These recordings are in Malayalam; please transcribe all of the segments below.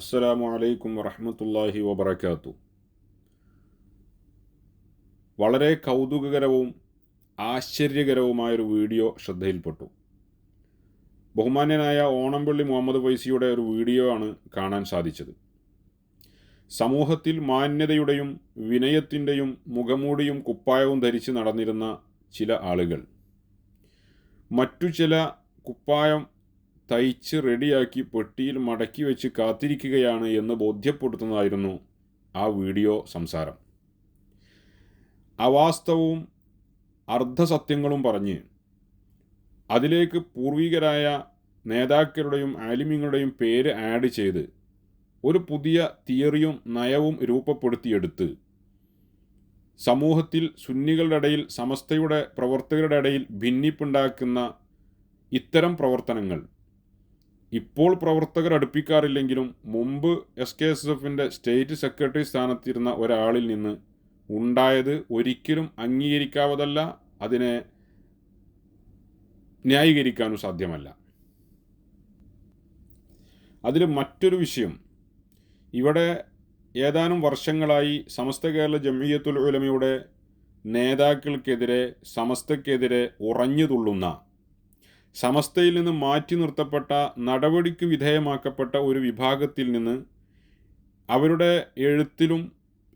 അസ്സലാമു അലൈക്കും വറഹമത്തല്ലാഹി വബറകാത്തു. വളരെ കൗതുകകരവും ആശ്ചര്യകരവുമായൊരു വീഡിയോ ശ്രദ്ധയിൽപ്പെട്ടു. ബഹുമാന്യനായ ഓണംപള്ളി മുഹമ്മദ് വൈസിയുടെ ഒരു വീഡിയോ ആണ് കാണാൻ സാധിച്ചത്. സമൂഹത്തിൽ മാന്യതയുടെയും വിനയത്തിന്റെയും മുഖമൂടിയും കുപ്പായവും ധരിച്ച് നടന്നിരുന്ന ചില ആളുകൾ. മറ്റു ചില കുപ്പായം തയ്ച്ച് റെഡിയാക്കി പെട്ടിയിൽ മടക്കി വെച്ച് കാത്തിരിക്കുകയാണ് എന്ന് ബോധ്യപ്പെടുത്തുന്നതായിരുന്നു ആ വീഡിയോ സംസാരം. അവാസ്തവവും അർദ്ധസത്യങ്ങളും പറഞ്ഞ് അതിലേക്ക് പൂർവികരായ നേതാക്കളുടെയും ആലിമ്യങ്ങളുടെയും പേര് ആഡ് ചെയ്ത് ഒരു പുതിയ തിയറിയും നയവും രൂപപ്പെടുത്തിയെടുത്ത് സമൂഹത്തിൽ സുന്നികളുടെ ഇടയിൽ സമസ്തയുടെ പ്രവർത്തകരുടെ ഇടയിൽ ഭിന്നിപ്പുണ്ടാക്കുന്ന ഇത്തരം പ്രവർത്തനങ്ങൾ ഇപ്പോൾ പ്രവർത്തകർ അടുപ്പിക്കാറില്ലെങ്കിലും മുമ്പ് എസ് കെ എസ് എഫിന്റെ സ്റ്റേറ്റ് സെക്രട്ടറി സ്ഥാനത്തിരുന്ന ഒരാളിൽ നിന്ന് ഉണ്ടായത് ഒരിക്കലും അംഗീകരിക്കാവതല്ല അതിനെ ന്യായീകരിക്കാനും സാധ്യമല്ല. അതിൽ മറ്റൊരു വിഷയം. ഇവിടെ ഏതാനും വർഷങ്ങളായി സമസ്ത കേരള ജമിയത്തുൽ ഉലമയുടെ നേതാക്കൾക്കെതിരെ സമസ്തക്കെതിരെ ഉറഞ്ഞു തുള്ളുന്ന സമസ്തയിൽ നിന്ന് മാറ്റി നിർത്തപ്പെട്ട നടപടിക്ക് വിധേയമാക്കപ്പെട്ട ഒരു വിഭാഗത്തിൽ നിന്ന് അവരുടെ എഴുത്തിലും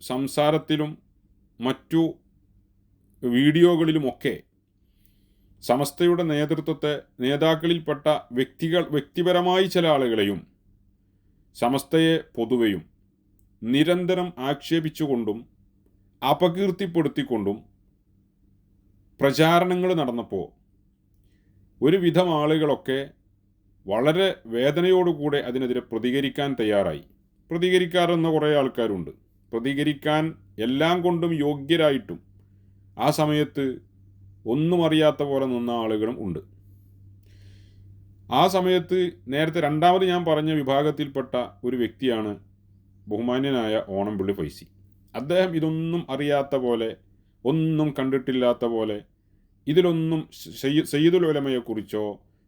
സംസാരത്തിലും മറ്റു വീഡിയോകളിലുമൊക്കെ സമസ്തയുടെ നേതൃത്വത്തെ നേതാക്കളിൽപ്പെട്ട വ്യക്തികൾ വ്യക്തിപരമായി ചില ആളുകളെയും സമസ്തയെ പൊതുവെയും നിരന്തരം ആക്ഷേപിച്ചുകൊണ്ടും അപകീർത്തിപ്പെടുത്തിക്കൊണ്ടും പ്രചാരണങ്ങൾ നടന്നപ്പോൾ ഒരുവിധം ആളുകളൊക്കെ വളരെ വേദനയോടുകൂടെ അതിനെതിരെ പ്രതികരിക്കാൻ തയ്യാറായി. പ്രതികരിക്കാറെന്ന കുറേ ആൾക്കാരുണ്ട്. പ്രതികരിക്കാൻ എല്ലാം കൊണ്ടും യോഗ്യരായിട്ടും ആ സമയത്ത് ഒന്നും അറിയാത്ത പോലെ നിന്ന ആളുകളും ഉണ്ട്. ആ സമയത്ത് നേരത്തെ രണ്ടാമത് ഞാൻ പറഞ്ഞ വിഭാഗത്തിൽപ്പെട്ട ഒരു വ്യക്തിയാണ് ബഹുമാന്യനായ ഓണംപിള്ളി ഫൈസി. അദ്ദേഹം ഇതൊന്നും അറിയാത്ത പോലെ ഒന്നും കണ്ടിട്ടില്ലാത്ത പോലെ ഇതിലൊന്നും സയ്യിദുൽ ഉലമയെക്കുറിച്ചോ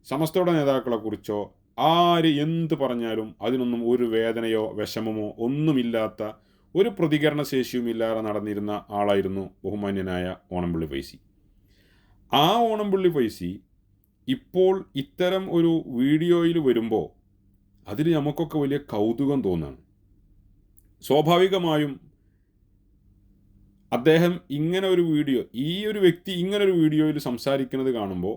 സമസ്തയുടെ നേതാക്കളെക്കുറിച്ചോ ആര് എന്ത് പറഞ്ഞാലും അതിനൊന്നും ഒരു വേദനയോ വിഷമമോ ഒന്നുമില്ലാത്ത ഒരു പ്രതികരണ ശേഷിയുമില്ലാതെ നടന്നിരുന്ന ആളായിരുന്നു ബഹുമാന്യനായ ഓണംപള്ളി ഫൈസി. ആ ഓണംപള്ളി ഫൈസി ഇപ്പോൾ ഇത്തരം ഒരു വീഡിയോയിൽ വരുമ്പോൾ അതിന് നമുക്കൊക്കെ വലിയ കൗതുകം തോന്നുകയാണ് സ്വാഭാവികമായും അദ്ദേഹം ഇങ്ങനെ ഒരു വീഡിയോ ഈ ഒരു വ്യക്തി ഇങ്ങനെ ഒരു വീഡിയോയിൽ സംസാരിക്കുന്നത് കാണുമ്പോൾ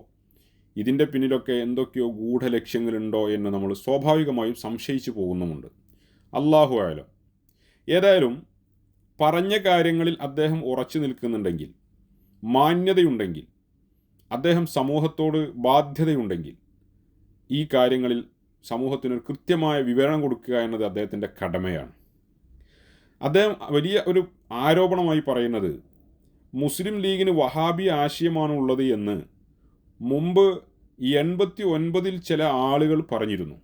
ഇതിന്റെ പിന്നിലൊക്കെ എന്തൊക്കെയോ ഗൂഢലക്ഷ്യങ്ങളുണ്ടോ എന്ന് നമ്മൾ സ്വാഭാവികമായും സംശയിച്ചു പോകുന്നുമുണ്ട്. അള്ളാഹു ആയാലും ഏതായാലും പറഞ്ഞ കാര്യങ്ങളിൽ അദ്ദേഹം ഉറച്ചു നിൽക്കുന്നുണ്ടെങ്കിൽ മാന്യതയുണ്ടെങ്കിൽ അദ്ദേഹം സമൂഹത്തോട് ബാധ്യതയുണ്ടെങ്കിൽ ഈ കാര്യങ്ങളിൽ സമൂഹത്തിന് കൃത്യമായ വിവരണം കൊടുക്കുക എന്നത് അദ്ദേഹത്തിന്റെ കടമയാണ്. അദ്ദേഹം വലിയ ഒരു ആരോപണമായി പറയുന്നത് മുസ്ലിം ലീഗിന് വഹാബി ആശയമാണ് ഉള്ളത് എന്ന് മുമ്പ് എൺപത്തി ഒൻപതിൽ ചില ആളുകൾ പറഞ്ഞിരുന്നു.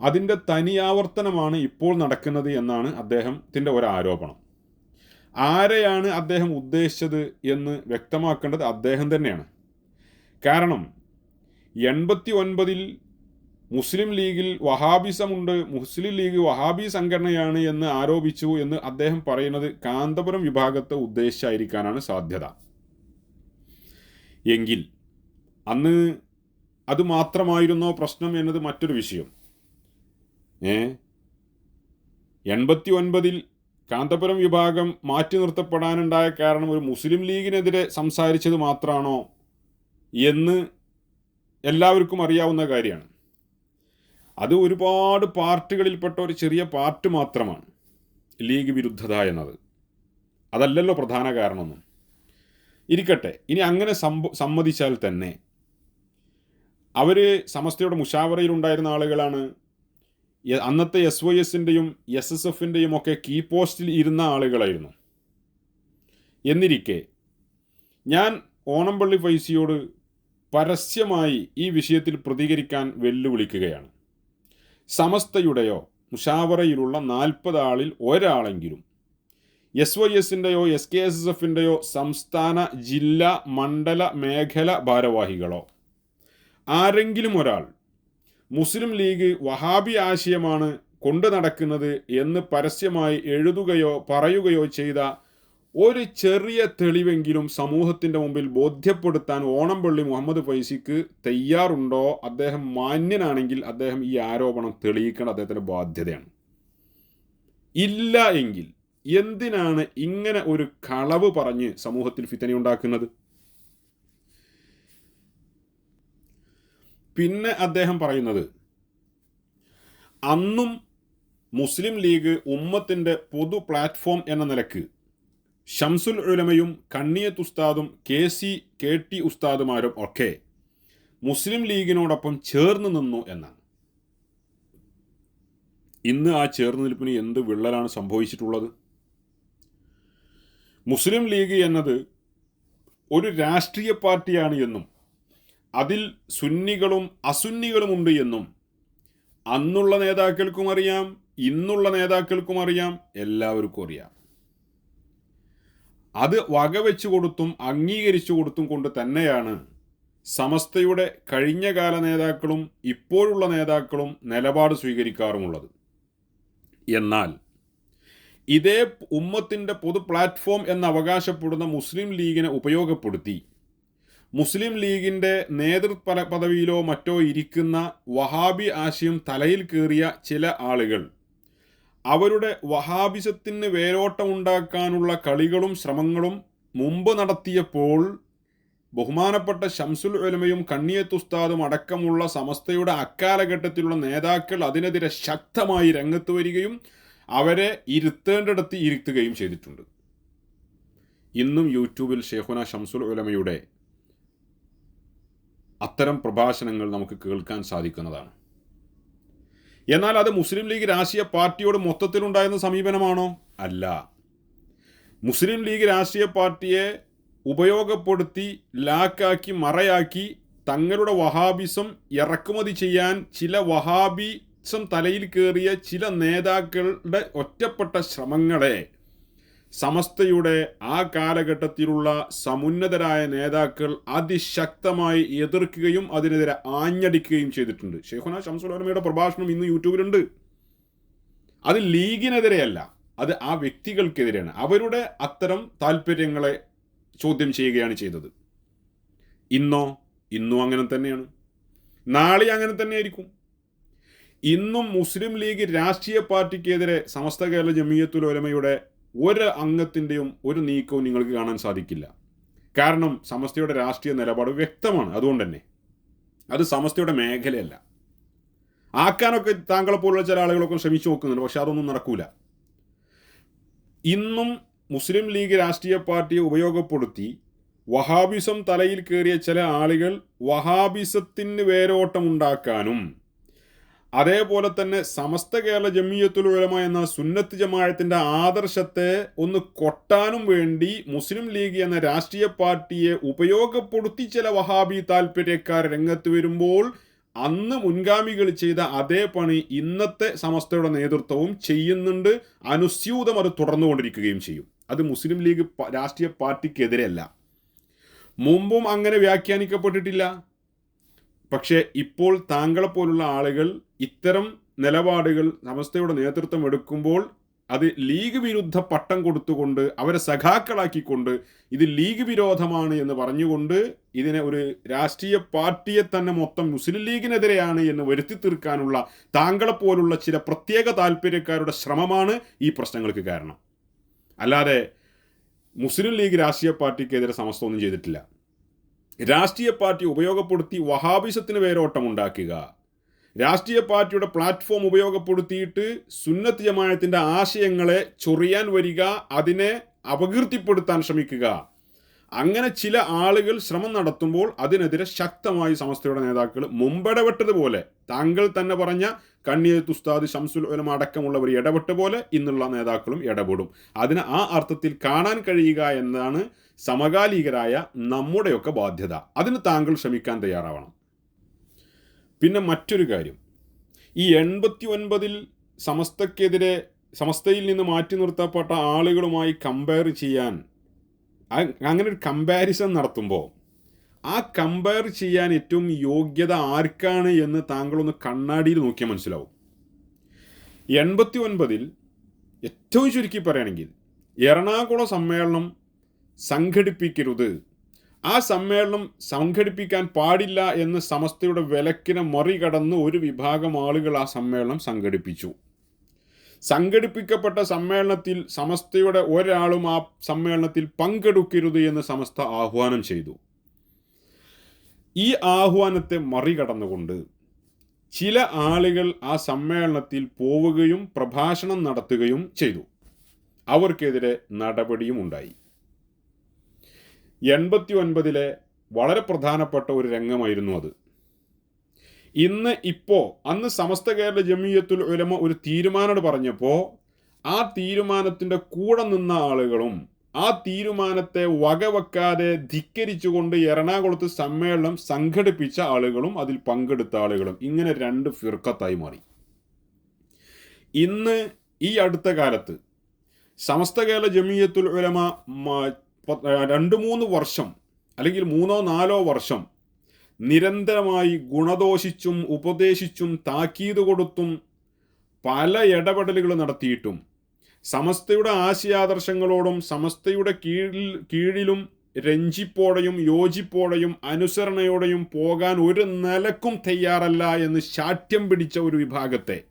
അതിന്റെ തനിയാവർത്തനമാണ് ഇപ്പോൾ നടക്കുന്നത് എന്നാണ് അദ്ദേഹത്തിന്റെ ഒരു ആരോപണം ആരെയാണ് അദ്ദേഹം ഉദ്ദേശിച്ചത് എന്ന് വ്യക്തമാക്കേണ്ടത് അദ്ദേഹം തന്നെയാണ്. കാരണം എൺപത്തി ഒൻപതിൽ മുസ്ലിം ലീഗിൽ വഹാബിസമുണ്ട്. മുസ്ലിം ലീഗ് വഹാബി സംഘടനയാണ് എന്ന് ആരോപിച്ചു എന്ന് അദ്ദേഹം പറയുന്നത് കാന്തപുരം വിഭാഗത്തെ ഉദ്ദേശിച്ചായിരിക്കാനാണ് സാധ്യത. എങ്കിൽ അന്ന് അത് മാത്രമായിരുന്നോ പ്രശ്നം എന്നത് മറ്റൊരു വിഷയം. ഏ? എൺപത്തി ഒൻപതിൽ കാന്തപുരം വിഭാഗം മാറ്റി നിർത്തപ്പെടാനുണ്ടായ കാരണം ഒരു മുസ്ലിം ലീഗിനെതിരെ സംസാരിച്ചത് മാത്രമാണോ എന്ന് എല്ലാവർക്കും അറിയാവുന്ന കാര്യമാണ്. അത് ഒരുപാട് പാർട്ടികളിൽപ്പെട്ട ഒരു ചെറിയ പാർട്ട് മാത്രമാണ്. ലീഗ് വിരുദ്ധത എന്നത്. അതല്ലല്ലോ പ്രധാന കാരണമൊന്നും. ഇരിക്കട്ടെ ഇനി അങ്ങനെ സമ്മതിച്ചാൽ തന്നെ അവർ സമസ്തയുടെ മുഷാവറയിലുണ്ടായിരുന്ന ആളുകളാണ്. അന്നത്തെ എസ് വൈ എസിന്റെയും എസ് എസ് എഫിന്റെയും ഒക്കെ കീ പോസ്റ്റിൽ ഇരുന്ന ആളുകളായിരുന്നു. എന്നിരിക്കെ ഞാൻ ഓണംപള്ളി ഫൈസിയോട് പരസ്യമായി ഈ വിഷയത്തിൽ പ്രതികരിക്കാൻ വെല്ലുവിളിക്കുകയാണ്. സമസ്തയുടെയോ മുഷാവറയിലുള്ള നാൽപ്പത് ആളിൽ ഒരാളെങ്കിലും എസ് വൈ എസിന്റെയോ എസ് കെ എസ് എസ് എഫിന്റെയോ സംസ്ഥാന ജില്ലാ മണ്ഡല മേഖല ഭാരവാഹികളോ ആരെങ്കിലും ഒരാൾ മുസ്ലിം ലീഗ് വഹാബി ആശയമാണ് കൊണ്ടു നടക്കുന്നത് എന്ന് പരസ്യമായി എഴുതുകയോ പറയുകയോ ചെയ്ത ഒരു ചെറിയ തെളിവെങ്കിലും സമൂഹത്തിന്റെ മുമ്പിൽ ബോധ്യപ്പെടുത്താൻ ഓണംപള്ളി മുഹമ്മദ് ഫൈസിക്ക് തയ്യാറുണ്ടോ? അദ്ദേഹം മാന്യനാണെങ്കിൽ അദ്ദേഹം ഈ ആരോപണം തെളിയിക്കേണ്ട അദ്ദേഹത്തിന്റെ ബാധ്യതയാണ്. ഇല്ല എങ്കിൽ എന്തിനാണ് ഇങ്ങനെ ഒരു കളവ് പറഞ്ഞ് സമൂഹത്തിൽ ഫിത്തനയുണ്ടാക്കുന്നത് പിന്നെ അദ്ദേഹം പറയുന്നത് അന്നും മുസ്ലിം ലീഗ് ഉമ്മത്തിന്റെ പൊതു പ്ലാറ്റ്ഫോം എന്ന നിലയ്ക്ക് ഷംസുൽ ഉലമയും കണ്ണിയത്ത് ഉസ്താദും കെ സി കെ ടി ഉസ്താദുമാരും ഒക്കെ മുസ്ലിം ലീഗിനോടൊപ്പം ചേർന്ന് നിന്നു എന്നാണ്. ഇന്ന് ആ ചേർന്ന് നിൽപ്പിന് എന്ത് വിള്ളലാണ് സംഭവിച്ചിട്ടുള്ളത്? മുസ്ലിം ലീഗ് എന്നത് ഒരു രാഷ്ട്രീയ പാർട്ടിയാണ് എന്നും അതിൽ സുന്നികളും അസുന്നികളുമുണ്ട് എന്നും അന്നുള്ള നേതാക്കൾക്കും അറിയാം ഇന്നുള്ള നേതാക്കൾക്കും അറിയാം എല്ലാവർക്കും അറിയാം. അത് വകവെച്ചു കൊടുത്തും അംഗീകരിച്ചു കൊടുത്തും കൊണ്ട് തന്നെയാണ് സമസ്തയുടെ കഴിഞ്ഞകാല നേതാക്കളും ഇപ്പോഴുള്ള നേതാക്കളും നിലപാട് സ്വീകരിക്കാറുമുള്ളത്. എന്നാൽ ഇതേ ഉമ്മത്തിന്റെ പൊതു പ്ലാറ്റ്ഫോം എന്ന് അവകാശപ്പെടുന്ന മുസ്ലിം ലീഗിനെ ഉപയോഗപ്പെടുത്തി മുസ്ലിം ലീഗിന്റെ നേതൃത്വ പദവിയിലോ മറ്റോ ഇരിക്കുന്ന വഹാബി ആശയം തലയിൽ കയറിയ ചില ആളുകൾ അവരുടെ വഹാബിസത്തിന് വേരോട്ടമുണ്ടാക്കാനുള്ള കളികളും ശ്രമങ്ങളും മുമ്പ് നടത്തിയപ്പോൾ ബഹുമാനപ്പെട്ട ഷംസുൽ ഉലമയും കണ്ണിയത്ത് ഉസ്താദും അടക്കമുള്ള സമസ്തയുടെ അക്കാലഘട്ടത്തിലുള്ള നേതാക്കൾ അതിനെതിരെ ശക്തമായി രംഗത്ത് വരികയും അവരെ ഇരുത്തേണ്ടിടത്ത് ഇരുത്തുകയും ചെയ്തിട്ടുണ്ട്. ഇന്നും യൂട്യൂബിൽ ഷെയ്ഖുന ഷംസുൽ ഉലമയുടെ അത്തരം പ്രഭാഷണങ്ങൾ നമുക്ക് കേൾക്കാൻ സാധിക്കുന്നതാണ്. എന്നാൽ അത് മുസ്ലിം ലീഗ് രാഷ്ട്രീയ പാർട്ടിയോട് മൊത്തത്തിലുണ്ടായിരുന്ന സമീപനമാണോ? അല്ല. മുസ്ലിം ലീഗ് രാഷ്ട്രീയ പാർട്ടിയെ ഉപയോഗപ്പെടുത്തി ലാക്കാക്കി മറയാക്കി തങ്ങളുടെ വഹാബിസം ഇറക്കുമതി ചെയ്യാൻ ചില വഹാബിസം തലയിൽ കയറിയ ചില നേതാക്കളുടെ ഒറ്റപ്പെട്ട ശ്രമങ്ങളെ സമസ്തയുടെ ആ കാലഘട്ടത്തിലുള്ള സമുന്നതരായ നേതാക്കൾ അതിശക്തമായി എതിർക്കുകയും അതിനെതിരെ ആഞ്ഞടിക്കുകയും ചെയ്തിട്ടുണ്ട്. ഷെയ്ഖുന ഷംസുലമയുടെ പ്രഭാഷണം ഇന്ന് യൂട്യൂബിലുണ്ട്. അത് ലീഗിനെതിരെയല്ല അത് ആ വ്യക്തികൾക്കെതിരെയാണ്. അവരുടെ അത്തരം താല്പര്യങ്ങളെ ചോദ്യം ചെയ്യുകയാണ് ചെയ്തത്. ഇന്നോ ഇന്നും അങ്ങനെ തന്നെയാണ്. നാളെ അങ്ങനെ തന്നെയായിരിക്കും. ഇന്നും മുസ്ലിം ലീഗ് രാഷ്ട്രീയ പാർട്ടിക്കെതിരെ സമസ്ത കേരള ജമീയത്തുൽ ഒലമയുടെ ഒരു അംഗത്തിന്റെയും ഒരു നീക്കവും നിങ്ങൾക്ക് കാണാൻ സാധിക്കില്ല. കാരണം സമസ്തയുടെ രാഷ്ട്രീയ നിലപാട് വ്യക്തമാണ്. അതുകൊണ്ട് തന്നെ. അത് സമസ്തയുടെ മേഖലയല്ല. ആക്കാനൊക്കെ താങ്കളെ പോലുള്ള ചില ആളുകളൊക്കെ ശ്രമിച്ചു നോക്കുന്നുണ്ട്. പക്ഷെ അതൊന്നും നടക്കൂല. ഇന്നും മുസ്ലിം ലീഗ് രാഷ്ട്രീയ പാർട്ടിയെ ഉപയോഗപ്പെടുത്തി വഹാബിസം തലയിൽ കയറിയ ചില ആളുകൾ വഹാബിസത്തിന് വേരോട്ടമുണ്ടാക്കാനും അതേപോലെ തന്നെ സമസ്ത കേരള ജമിയത്തുൽ ഉലമ എന്ന സുന്നത്ത് ജമായത്തിന്റെ ആദർശത്തെ ഒന്ന് കൊട്ടാനും വേണ്ടി മുസ്ലിം ലീഗ് എന്ന രാഷ്ട്രീയ പാർട്ടിയെ ഉപയോഗപ്പെടുത്തി ചില വഹാബി താല്പര്യക്കാർ രംഗത്ത് വരുമ്പോൾ അന്ന് മുൻഗാമികൾ ചെയ്ത അതേ പണി ഇന്നത്തെ സമസ്തയുടെ നേതൃത്വവും ചെയ്യുന്നുണ്ട്. അനുസ്യൂതം അത് തുടർന്നുകൊണ്ടിരിക്കുകയും ചെയ്യും. അത് മുസ്ലിം ലീഗ് രാഷ്ട്രീയ പാർട്ടിക്കെതിരെയല്ല മുമ്പും അങ്ങനെ വ്യാഖ്യാനിക്കപ്പെട്ടിട്ടില്ല. പക്ഷേ ഇപ്പോൾ താങ്കളെപ്പോലുള്ള ആളുകൾ ഇത്തരം നിലപാടുകൾ സമസ്തയുടെ നേതൃത്വം എടുക്കുമ്പോൾ അത് ലീഗ് വിരുദ്ധ പട്ടം കൊടുത്തുകൊണ്ട് അവരെ സഖാക്കളാക്കിക്കൊണ്ട് ഇത് ലീഗ് വിരോധമാണ് എന്ന് പറഞ്ഞുകൊണ്ട് ഇതിനെ ഒരു രാഷ്ട്രീയ പാർട്ടിയെ തന്നെ മൊത്തം മുസ്ലിം ലീഗിനെതിരെയാണ് എന്ന് വരുത്തി തീർക്കാനുള്ള താങ്കളെപ്പോലുള്ള ചില പ്രത്യേക താല്പര്യക്കാരുടെ ശ്രമമാണ് ഈ പ്രശ്നങ്ങൾക്ക് കാരണം. അല്ലാതെ മുസ്ലിം ലീഗ് രാഷ്ട്രീയ പാർട്ടിക്കെതിരെ സമസ്ത ഒന്നും ചെയ്തിട്ടില്ല. രാഷ്ട്രീയ പാർട്ടി ഉപയോഗപ്പെടുത്തി വഹാബിസത്തിന് വേരോട്ടം ഉണ്ടാക്കുക രാഷ്ട്രീയ പാർട്ടിയുടെ പ്ലാറ്റ്ഫോം ഉപയോഗപ്പെടുത്തിയിട്ട് സുന്നത്ത് ജമായത്തിന്റെ ആശയങ്ങളെ ചൊറിയാൻ വരിക അതിനെ അപകീർത്തിപ്പെടുത്താൻ ശ്രമിക്കുക. അങ്ങനെ ചില ആളുകൾ ശ്രമം നടത്തുമ്പോൾ അതിനെതിരെ ശക്തമായി സമസ്തയുടെ നേതാക്കൾ മുമ്പിടപെട്ടതുപോലെ താങ്കൾ തന്നെ പറഞ്ഞ കണ്ണിയത്ത് ഉസ്താദ് ഷംസുൽ ഉലമ അടക്കമുള്ളവർ ഇടപെട്ട പോലെ ഇന്നുള്ള നേതാക്കളും ഇടപെടും. അതിന് ആ അർത്ഥത്തിൽ കാണാൻ കഴിയുക എന്നതാണ് സമകാലികരായ നമ്മുടെയൊക്കെ ബാധ്യത. അതിന് താങ്കൾ ശ്രമിക്കാൻ തയ്യാറാവണം. പിന്നെ മറ്റൊരു കാര്യം. ഈ എൺപത്തി ഒൻപതിൽ സമസ്തക്കെതിരെ സമസ്തയിൽ നിന്ന് മാറ്റി നിർത്തപ്പെട്ട ആളുകളുമായി കമ്പയർ ചെയ്യാൻ അങ്ങനെ ഒരു കമ്പാരിസൺ നടത്തുമ്പോൾ ആ കമ്പയർ ചെയ്യാൻ ഏറ്റവും യോഗ്യത ആർക്കാണ് എന്ന് താങ്കളൊന്ന് കണ്ണാടിയിൽ നോക്കിയാൽ മനസ്സിലാവും. എൺപത്തി ഒൻപതിൽ ഏറ്റവും ചുരുക്കി പറയുകയാണെങ്കിൽ എറണാകുളം സമ്മേളനം സംഘടിപ്പിക്കരുത് ആ സമ്മേളനം സംഘടിപ്പിക്കാൻ പാടില്ല എന്ന് സമസ്തയുടെ വിലക്കിനെ മറികടന്ന് ഒരു വിഭാഗം ആളുകൾ ആ സമ്മേളനം സംഘടിപ്പിച്ചു. സംഘടിപ്പിക്കപ്പെട്ട സമ്മേളനത്തിൽ സമസ്തയുടെ ഒരാളും ആ സമ്മേളനത്തിൽ പങ്കെടുക്കരുത് എന്ന് സമസ്ത ആഹ്വാനം ചെയ്തു. ഈ ആഹ്വാനത്തെ മറികടന്നുകൊണ്ട് ചില ആളുകൾ ആ സമ്മേളനത്തിൽ പോവുകയും പ്രഭാഷണം നടത്തുകയും ചെയ്തു. അവർക്കെതിരെ നടപടിയും ഉണ്ടായി. എൺപത്തി ഒൻപതിലെ വളരെ പ്രധാനപ്പെട്ട ഒരു രംഗമായിരുന്നു അത്. ഇന്ന് ഇപ്പോൾ അന്ന് സമസ്ത കേരള ജമീയത്തുൽ ഉലമ ഒരു തീരുമാനം പറഞ്ഞപ്പോൾ ആ തീരുമാനത്തിന്റെ കൂടെ നിന്ന ആളുകളും ആ തീരുമാനത്തെ വകവെക്കാതെ ധിക്കരിച്ചുകൊണ്ട് എറണാകുളത്ത് സമ്മേളനം സംഘടിപ്പിച്ച ആളുകളും അതിൽ പങ്കെടുത്ത ആളുകളും ഇങ്ങനെ രണ്ട് ഫിർക്കത്തായി മാറി. ഇന്ന് ഈ അടുത്ത കാലത്ത് സമസ്ത കേരള ജമീയത്തുൽ ഉലമ രണ്ട് മൂന്ന് വർഷം അല്ലെങ്കിൽ മൂന്നോ നാലോ വർഷം നിരന്തരമായി ഗുണദോഷിച്ചും ഉപദേശിച്ചും താക്കീത് കൊടുത്തും പല ഇടപെടലുകൾ നടത്തിയിട്ടും സമസ്തയുടെ ആശയാദർശങ്ങളോടും സമസ്തയുടെ കീഴിൽ കീഴിലും രഞ്ജിപ്പോടെയും യോജിപ്പോടെയും അനുസരണയോടെയും പോകാൻ ഒരു നിലക്കും തയ്യാറല്ല എന്ന് ശാഠ്യം പിടിച്ച ഒരു വിഭാഗത്തെ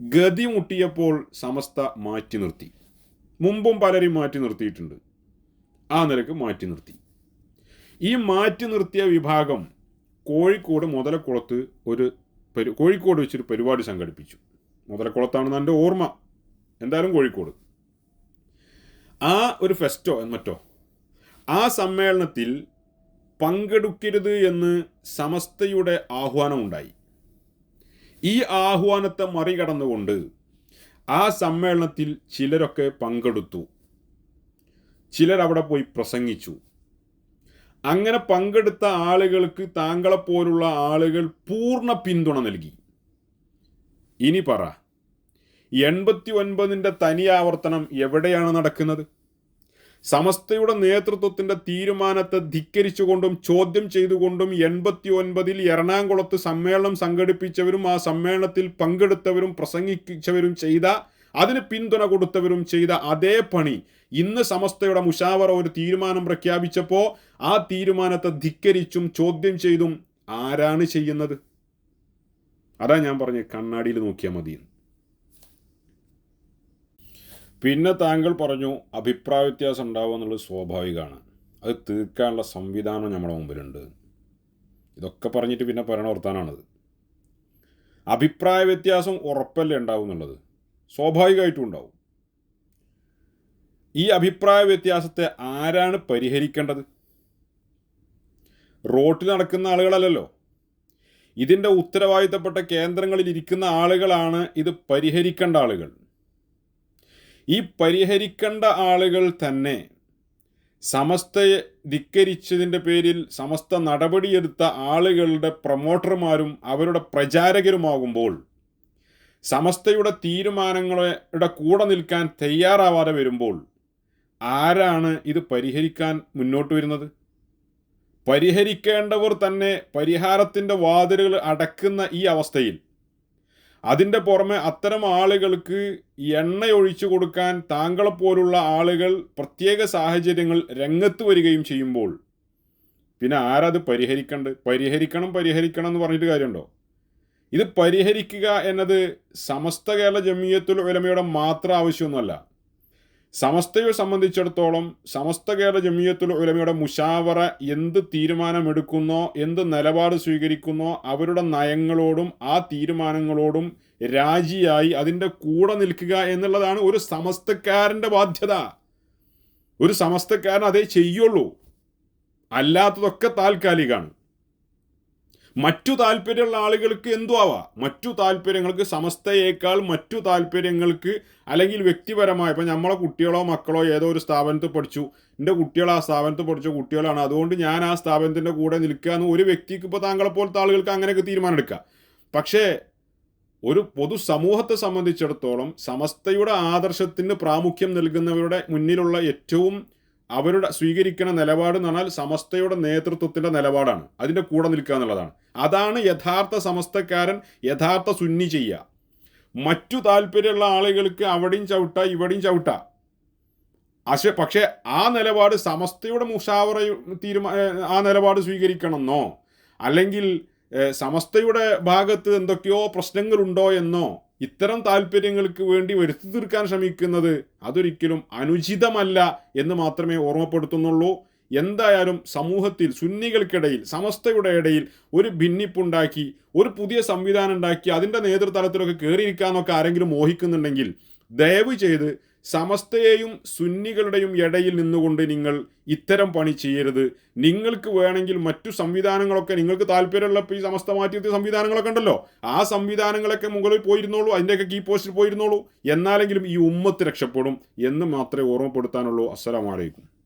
ഗതി മുട്ടിയപ്പോൾ സമസ്ത മാറ്റി നിർത്തി. മുമ്പും പലരും മാറ്റി നിർത്തിയിട്ടുണ്ട്. ആ നിലയ്ക്ക് മാറ്റി നിർത്തി. ഈ മാറ്റി നിർത്തിയ വിഭാഗം കോഴിക്കോട് മുതലക്കുളത്ത് ഒരു പരി കോഴിക്കോട് വെച്ചൊരു പരിപാടി സംഘടിപ്പിച്ചു. മുതലക്കുളത്താണെന്ന് എന്റെ ഓർമ്മ. എന്തായാലും കോഴിക്കോട്. ആ ഒരു ഫെസ്റ്റോ മറ്റോ ആ സമ്മേളനത്തിൽ പങ്കെടുക്കരുത് എന്ന് സമസ്തയുടെ ആഹ്വാനമുണ്ടായി. ഈ ആഹ്വാനത്തെ മറികടന്നുകൊണ്ട് ആ സമ്മേളനത്തിൽ ചിലരൊക്കെ പങ്കെടുത്തു. ചിലർ അവിടെ പോയി പ്രസംഗിച്ചു. അങ്ങനെ പങ്കെടുത്ത ആളുകൾക്ക് താങ്കളെപ്പോലുള്ള ആളുകൾ പൂർണ പിന്തുണ നൽകി. ഇനി പറ എൺപത്തി ഒൻപതിന്റെ തനി ആവർത്തനം എവിടെയാണ് നടക്കുന്നത്? സമസ്തയുടെ നേതൃത്വത്തിന്റെ തീരുമാനത്തെ ധിക്കരിച്ചുകൊണ്ടും ചോദ്യം ചെയ്തുകൊണ്ടും എൺപത്തി ഒൻപതിൽ എറണാകുളത്ത് സമ്മേളനം സംഘടിപ്പിച്ചവരും ആ സമ്മേളനത്തിൽ പങ്കെടുത്തവരും പ്രസംഗിച്ചവരും ചെയ്ത അതിന് പിന്തുണ കൊടുത്തവരും ചെയ്ത അതേ പണി. ഇന്ന് സമസ്തയുടെ മുഷാവറ ഒരു തീരുമാനം പ്രഖ്യാപിച്ചപ്പോൾ ആ തീരുമാനത്തെ ധിക്കരിച്ചും ചോദ്യം ചെയ്തും ആരാണ് ചെയ്യുന്നത്? അതാ ഞാൻ പറഞ്ഞ കണ്ണാടിയിൽ നോക്കിയാൽ മതി പിന്നെ താങ്കൾ പറഞ്ഞു അഭിപ്രായ വ്യത്യാസം ഉണ്ടാവുക എന്നുള്ളത് സ്വാഭാവികമാണ്. അത് തീർക്കാനുള്ള സംവിധാനം നമ്മുടെ മുമ്പിലുണ്ട്. ഇതൊക്കെ പറഞ്ഞിട്ട് പിന്നെ പറയണ വർത്താനാണത് അഭിപ്രായ വ്യത്യാസം ഉറപ്പല്ലേ ഉണ്ടാവും എന്നുള്ളത്? സ്വാഭാവികമായിട്ടും ഉണ്ടാവും ഈ അഭിപ്രായ വ്യത്യാസത്തെ ആരാണ് പരിഹരിക്കേണ്ടത്? റോട്ടിൽ നടക്കുന്ന ആളുകളല്ലല്ലോ. ഇതിന്റെ ഉത്തരവാദിത്തപ്പെട്ട കേന്ദ്രങ്ങളിൽ ഇരിക്കുന്ന ആളുകളാണ് ഇത് പരിഹരിക്കേണ്ട ആളുകൾ. ഈ പരിഹരിക്കേണ്ട ആളുകൾ തന്നെ സമസ്തയെ ധിക്കരിച്ചതിന്റെ പേരിൽ സമസ്ത നടപടിയെടുത്ത ആളുകളുടെ പ്രൊമോട്ടർമാരും അവരുടെ പ്രചാരകരുമാകുമ്പോൾ സമസ്തയുടെ തീരുമാനങ്ങളുടെ കൂടെ നിൽക്കാൻ തയ്യാറാവാതെ വരുമ്പോൾ ആരാണ് ഇത് പരിഹരിക്കാൻ മുന്നോട്ട് വരുന്നത്? പരിഹരിക്കേണ്ടവർ തന്നെ പരിഹാരത്തിന്റെ വാതിലുകൾ അടക്കുന്ന ഈ അവസ്ഥയിൽ അതിന്റെ പുറമെ അത്തരം ആളുകൾക്ക് എണ്ണയൊഴിച്ചു കൊടുക്കാൻ താങ്കളെപ്പോലുള്ള ആളുകൾ പ്രത്യേക സാഹചര്യങ്ങൾ രംഗത്ത് വരികയും ചെയ്യുമ്പോൾ പിന്നെ ആരത് പരിഹരിക്കണ്ട് പരിഹരിക്കണം പരിഹരിക്കണം എന്ന് പറഞ്ഞിട്ട് കാര്യമുണ്ടോ? ഇത് പരിഹരിക്കുക എന്നത് സമസ്ത കേരള ജമീയത്തുൽ ഉലമയുടെ മാത്രം ആവശ്യമൊന്നുമല്ല. സമസ്തയെ സംബന്ധിച്ചിടത്തോളം സമസ്ത കേരള ജമീയത്തുൽ ഉലമയുടെ മുഷാവറ എന്ത് തീരുമാനമെടുക്കുന്നോ എന്ത് നിലപാട് സ്വീകരിക്കുന്നോ അവരുടെ നയങ്ങളോടും ആ തീരുമാനങ്ങളോടും രാജിയായി അതിന്റെ കൂടെ നിൽക്കുക എന്നുള്ളതാണ് ഒരു സമസ്തക്കാരന്റെ ബാധ്യത. ഒരു സമസ്തക്കാരൻ അതേ ചെയ്യുള്ളൂ. അല്ലാത്തതൊക്കെ താൽക്കാലികമാണ് മറ്റു താല്പര്യമുള്ള ആളുകൾക്ക് എന്തു ആവാം. മറ്റു താല്പര്യങ്ങൾക്ക് സമസ്തയേക്കാൾ മറ്റു താല്പര്യങ്ങൾക്ക് അല്ലെങ്കിൽ വ്യക്തിപരമായ ഇപ്പം നമ്മളെ കുട്ടികളോ മക്കളോ ഏതോ ഒരു സ്ഥാപനത്തിൽ പഠിച്ചു. എന്റെ കുട്ടികൾ ആ സ്ഥാപനത്തിൽ പഠിച്ച കുട്ടികളാണ്. അതുകൊണ്ട് ഞാൻ ആ സ്ഥാപനത്തിന്റെ കൂടെ നിൽക്കുക എന്ന് ഒരു വ്യക്തിക്ക് ഇപ്പോൾ താങ്കളെ പോലത്തെ ആളുകൾക്ക് അങ്ങനെയൊക്കെ തീരുമാനമെടുക്കുക. പക്ഷേ ഒരു പൊതു സമൂഹത്തെ സംബന്ധിച്ചിടത്തോളം സമസ്തയുടെ ആദർശത്തിന് പ്രാമുഖ്യം നൽകുന്നവരുടെ മുന്നിലുള്ള ഏറ്റവും അവരുടെ സ്വീകരിക്കുന്ന നിലപാട് എന്ന് പറഞ്ഞാൽ സമസ്തയുടെ നേതൃത്വത്തിന്റെ നിലപാടാണ്. അതിന്റെ കൂടെ നിൽക്കുക എന്നുള്ളതാണ്. അതാണ് യഥാർത്ഥ സമസ്തക്കാരൻ യഥാർത്ഥ സുന്നി ചെയ്യുക. മറ്റു താല്പര്യമുള്ള ആളുകൾക്ക് അവിടെയും ചവിട്ട ഇവിടെയും ചവിട്ട. പക്ഷെ പക്ഷേ ആ നിലപാട് സമസ്തയുടെ മുഷാവറ തീരുമാ ആ നിലപാട് സ്വീകരിക്കണമെന്നോ? അല്ലെങ്കിൽ സമസ്തയുടെ ഭാഗത്ത് എന്തൊക്കെയോ പ്രശ്നങ്ങളുണ്ടോ എന്നോ? ഇത്തരം താല്പര്യങ്ങൾക്ക് വേണ്ടി വരുത്തി തീർക്കാൻ ശ്രമിക്കുന്നത് അതൊരിക്കലും അനുചിതമല്ല എന്ന് മാത്രമേ ഓർമ്മപ്പെടുത്തുന്നുള്ളൂ. എന്തായാലും സമൂഹത്തിൽ സുന്നികൾക്കിടയിൽ സമസ്തയുടെ ഇടയിൽ ഒരു ഭിന്നിപ്പുണ്ടാക്കി ഒരു പുതിയ സംവിധാനം ഉണ്ടാക്കി അതിന്റെ നേതൃതലത്തിലൊക്കെ കയറിയിരിക്കാന്നൊക്കെ ആരെങ്കിലും മോഹിക്കുന്നുണ്ടെങ്കിൽ ദയവ് ചെയ്ത് സമസ്തയെയും സുന്നികളുടെയും ഇടയിൽ നിന്നുകൊണ്ട് നിങ്ങൾ ഇത്തരം പണി ചെയ്യരുത്. നിങ്ങൾക്ക് വേണമെങ്കിൽ മറ്റു സംവിധാനങ്ങളൊക്കെ നിങ്ങൾക്ക് താല്പര്യമുള്ളപ്പോൾ ഈ സമസ്ത മാറ്റിയെത്തിയ സംവിധാനങ്ങളൊക്കെ ഉണ്ടല്ലോ. ആ സംവിധാനങ്ങളൊക്കെ മുകളിൽ പോയിരുന്നോളൂ അതിന്റെയൊക്കെ കീ പോസ്റ്റിൽ പോയിരുന്നോളൂ. എന്നാലെങ്കിലും ഈ ഉമ്മത്ത് രക്ഷപ്പെടും എന്ന് മാത്രമേ ഓർമ്മപ്പെടുത്താനുള്ളൂ. അസ്സലാമലൈക്കും